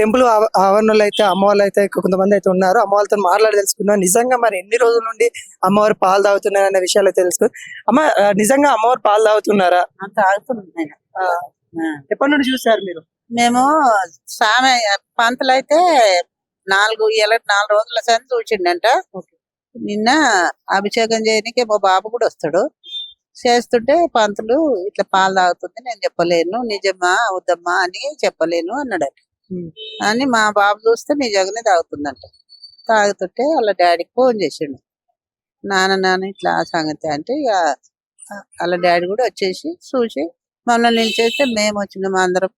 Temple ఆవ- ఆవరణలో అయితే అమ్మవాళ్ళు అయితే కొంతమంది అయితే ఉన్నారు. అమ్మవారితో మాట్లాడి తెలుసుకున్నాం నిజంగా మరి ఎన్ని రోజుల నుండి అమ్మవారు పాలు తాగుతున్నారు అనే విషయాలు అయితే తెలుసుకో అమ్మ నిజంగా అమ్మవారు పాలు తాగుతున్నారా? తాగుతున్నాం నేను ఆ, ఆ. ఎప్పటి నుండి చూసారు మీరు? మేము సామె పంతులు అయితే నాలుగు ఇలా నాలుగు రోజుల సరి చూసిండంట. నిన్న అభిషేకం చేయడానికి మా బాబు కూడా వస్తాడు. చేస్తుంటే పంతులు ఇట్లా పాలు తాగుతుంది నేను చెప్పలేను. నిజమా వద్దమ్మా అని చెప్పలేను అన్నాడట. ఉమ్. అని మా బాబు చూస్తే నిజంగానే తాగుతుందంట. తాగుతుంటే వాళ్ళ డాడీకి ఫోన్ చేసిండు. నాన్న నాన్న ఇట్లా ఆ సంగతి అంటే ఇక వాళ్ళ డాడీ కూడా వచ్చేసి చూసి మమ్మల్ని నిలిచేస్తే మేము వచ్చినాం అందరం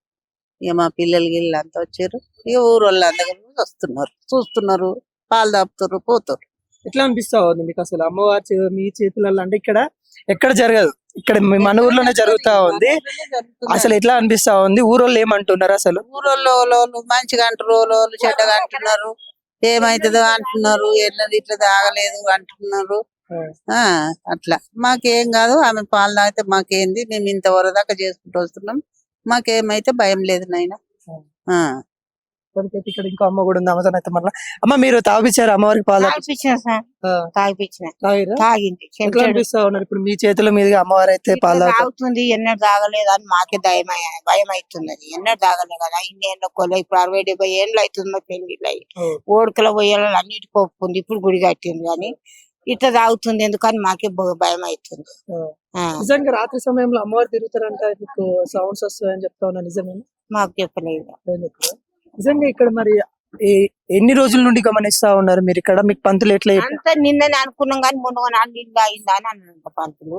ఇక మా పిల్లలు గిళ్ళు అంతా వచ్చారు. ఇక ఊరు వాళ్ళు అందరూ వస్తున్నారు. చూస్తున్నారు. పాలు తాపుతారు పోతారు ఎట్లా అనిపిస్తా ఉంది మీకు అసలు? అమ్మవారి మీ చేతులలో అంటే ఇక్కడ ఎక్కడ జరగదు. ఇక్కడ మీ మన ఊర్లోనే జరుగుతా ఉంది. అసలు ఎట్లా అనిపిస్తా ఉంది? ఊరోళ్ళు ఏమంటున్నారు అసలు? ఊరోళ్ళు మంచిగా అంటారు వాళ్ళు చెడ్డగా అంటున్నారు. ఏమైతుందో అంటున్నారు ఎన్నది ఇట్లా తాగలేదు అంటున్నారు. ఆ. అట్లా. మాకేం కాదు ఆమె పాలు తాగితే మాకేంది? మేము ఇంతవరకు దాకా చేసుకుంటూ వస్తున్నాం. మాకేమైతే భయం లేదు నాయన. ఆ. ఇప్పటికైతే ఇక్కడ ఇంకో అమ్మ కూడా ఉంది అమ్మతో అయితే మళ్ళీ అమ్మ మీరు తాగిపించారు? అమ్మవారికి పాలు తాగిపించిన సార్. ఆ, తాగిపించిన. తాగిర్రా? తాగింది. ఎట్లా చెంచాడు. అనిపిస్తా ఉన్నారు ఇప్పుడు మీ చేతుల మీదుగా అమ్మవారు అయితే పాలు తాగుతారు. తాగుతుంది ఎన్నడూ తాగలేదు అని మాకే భయం భయం అవుతున్నది ఎన్నడూ తాగలేదు కదా ఇన్ని ఏళ్ళ కొల ఇప్పుడు అరవై డెబ్బై ఏళ్ళు అవుతుంది మా పెళ్ళిళ్ళు అయ్యి ఓ. ఓడికల పోయేళ్ళు అన్నిటికీ ఒప్పుకుంది ఇప్పుడు గుడి కట్టింది కానీ ఇట్లా తాగుతుంది ఎందుకని మాకే భ- భయం అవుతుంది ఆ. ఆ, నిజంగా రాత్రి సమయంలో అమ్మవారు తిరుగుతారంట మీకు సౌండ్స్ వస్తాయని చెప్తా ఉన్నా నిజమేనా? మాకు చెప్పలేదు. ఏం? నిజంగా ఇక్కడ మరి ఎన్ని రోజుల నుండి గమనిస్తా ఉన్నారు మీరు ఇక్కడ? మీకు పంతులు ఎట్లా? అంతా నిన్ననే అనుకున్నాం కానీ మొన్న నిన్న అయిందా అని అన్నారంట పంతులు.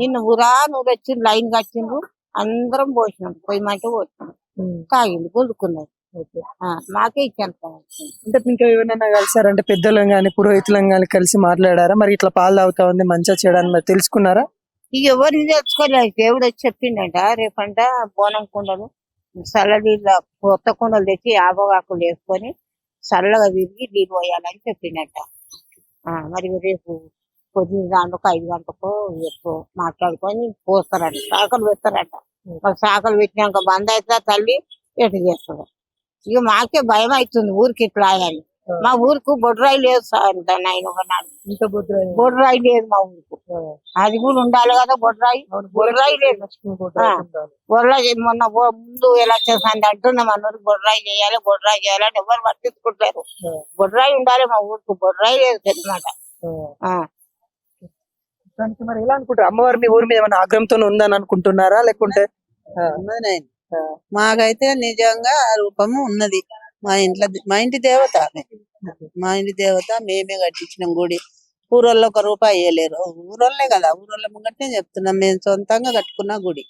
నిన్న ఊరా నూరు వచ్చి లైన్ కట్టిండ్రు. అందరం పోసినాం పొయ్యమంటే పోసినాం. ఉమ్, తాగింది కొడుకున్నది ఓకే. మాకే ఇచ్చాను అంటే ఇంకా ఎవరైనా కలిసారంటే పెద్దలను కానీ పురోహితులను కానీ కలిసి మాట్లాడారా? మరి ఇట్లా పాలు తాగుతా ఉంది మంచిగా చేయడానికి మరి తెలుసుకున్నారా? ఇక ఎవరిని తెచ్చుకోలేదు దేవుడు వచ్చి చెప్పిండట రేపంట బోనం కుండలు చల్లనీళ్ళ కొత్త కుండలు తెచ్చి ఆబగాకులు వేసుకొని చల్లగా తిరిగి నీళ్ళు పోయాలని చెప్పినట్ట. ఆ, మరి రేపు పొద్దున దాంట్లో ఐదు గంటలకు ఎక్కువ మాట్లాడుకొని పోస్తారట. శాఖలు పెడతారట మరి శాఖలు పెట్టినాక బంద్ అవుతుందా తల్లి? ఎటు చేస్తాడు ఇక మాకే భయం అవుతుంది ఊరికి ఇట్లా అని. మా ఊరికి బొడ్రాయి లేదు సార్ నాయన ఒకనాడు. బొడ్రాయి. లేదు మా ఊరికి. అది కూడా ఉండాలి కదా బొడ్రాయి. బొడ్రాయి లేదు. బొడ్రాయి మొన్న ముందు ఎలక్షన్స్ అంటున్నాం అన్నారు బొడ్రాయి చేయాలి బొడ్రాయి చేయాలని ఎవరు పట్టించుకుంటారు. బొడ్రాయి ఉండాలి మా ఊరికి. బొడ్రాయి లేదు అనమాట మరి ఎలా అనుకుంటారు? అమ్మవారు మీ ఊరి మీద ఏమైనా ఆగ్రహంతో ఉందని అనుకుంటున్నారా? లేకుంటే మాకైతే నిజంగా ఆ రూపము ఉన్నది. మా ఇంట్లో మా ఇంటి దేవత ఆమె. మా ఇంటి దేవత మేమే కట్టించినాం గుడి. ఊరోళ్ళు ఒక రూపాయి ఇవ్వలేరు ఊరోళ్ళే కదా ఊరోళ్ళ ముంగటే చెప్తున్నాం. మేము సొంతంగా కట్టుకున్న గుడి.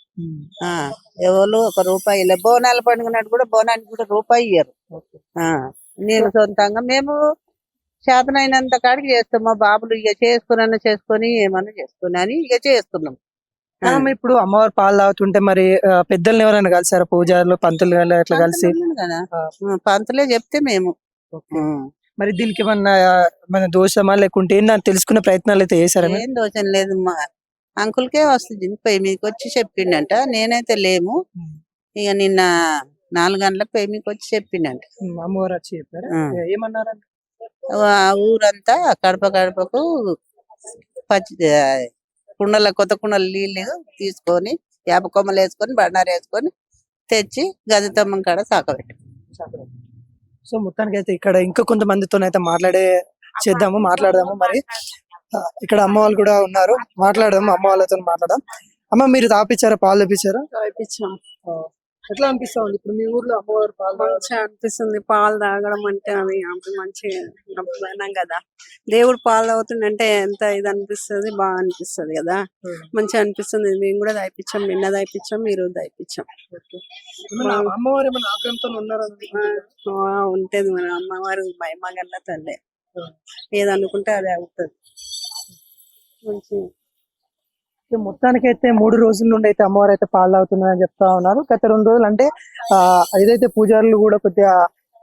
ఆ ఎవరు ఒక రూపాయి ఇవ్వలేదు బోనాలు పండుగ కూడా బోనానికి కూడా రూపాయి ఇయ్యరు. ఆ నేను సొంతంగా మేము చేతనైనంత కాడికి చేస్తాం. మా బాబులు ఇక చేసుకున్నా చేసుకొని ఏమన్నా చేసుకుని అని ఇక చేస్తున్నాం. ఇప్పుడు అమ్మవారు పాలు తాగుతుంటే మరి పెద్దల్ని ఎవరైనా కలిసారా? పూజారులు పంతులు అట్లా కలిసి? పంతులు కదా. చెప్తే మేము. మరి దీనికి ఏమన్నా మన దోషమా? లేకుంటే ఏందని తెలుసుకునే ప్రయత్నాలు అయితే చేశారా మీరు? ఏం దోషం లేదు మా అంకుల్కే వస్తుంది. పొయ్యి మీదకి వచ్చి చెప్పిండంట. నేనైతే లేము. ఇక నిన్న నాలుగు గంటలకు పొయ్యి మీదకి వచ్చి చెప్పిండంట. ఉమ్, అమ్మవారు వచ్చి చెప్పారా. ఏమన్నారంట? ఆ ఊరంతా కడప కడపకు పచ్చి ఆ, కుండల కొత్త కుండల నీళ్ళు తీసుకొని వేప కొమ్మలు వేసుకొని బండారు వేసుకొని తెచ్చి గజతమ్మం కాడ సాకబెట్టి సో మొత్తానికి అయితే ఇక్కడ ఇంకా కొంతమందితో అయితే మాట్లాడే చేద్దాము మాట్లాడదాము. మరి ఇక్కడ అమ్మ వాళ్ళు కూడా ఉన్నారు. మాట్లాడదాము అమ్మ వాళ్ళతో మాట్లాడదాం. అమ్మ మీరు తాపించారా పాలు తెప్పించారా? ఎట్లా అనిపిస్తా ఉంది ఇప్పుడు మీ ఊర్లో అమ్మవారు పాలు? మంచిగా అనిపిస్తుంది. పాలు తాగడం అంటే అది మంచిగా అభిమానం కదా. దేవుడు పాలు తాగుతుండంటే ఎంత ఇది అనిపిస్తుంది? బాగా అనిపిస్తుంది కదా. మంచిగా అనిపిస్తుంది. మేము కూడా తాగిపించాం నిన్న తాగిపించాం ఈ రోజు ఏమన్నా అమ్మవారు ఏమైనా ఆగ్రహంతో ఉన్నారా? ఉంటది మన అమ్మవారు మహిమగల్ల తల్లే. ఏదనుకుంటే అది అవుతుంది. మంచి ఇక మొత్తానికి అయితే మూడు రోజుల నుండి అయితే అమ్మవారు అయితే పాలు అవుతుందని చెప్తా ఉన్నారు. గత రెండు రోజులు అంటే ఆ ఏదైతే పూజారులు కూడా కొద్దిగా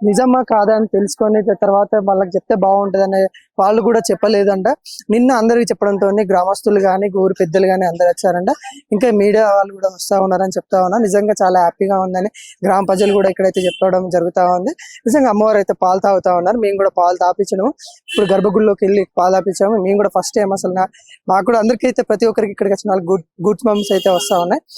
నిజమా కాదా అని తెలుసుకొని తర్వాత వాళ్ళకి చెప్తే బాగుంటది వాళ్ళు కూడా చెప్పలేదంట. నిన్న అందరికి చెప్పడంతో గ్రామస్తులు కానీ ఊరు పెద్దలు కానీ అందరు వచ్చారంట. ఇంకా మీడియా వాళ్ళు కూడా వస్తా ఉన్నారని చెప్తా ఉన్నా. నిజంగా చాలా హ్యాపీగా ఉందని గ్రామ ప్రజలు కూడా ఇక్కడైతే చెప్పడం జరుగుతా ఉంది. నిజంగా అమ్మవారు అయితే పాలు తాగుతా ఉన్నారు. మేము కూడా పాలు తాపించినాము. ఇప్పుడు గర్భగుడిలోకి వెళ్ళి పాలు తాపించాము. మేము కూడా ఫస్ట్ టైం అసలు మాకు కూడా అందరికీ అయితే ప్రతి ఒక్కరికి ఇక్కడికి వచ్చిన గుడ్ గుడ్ మమ్స్ అయితే వస్తా ఉన్నాయి.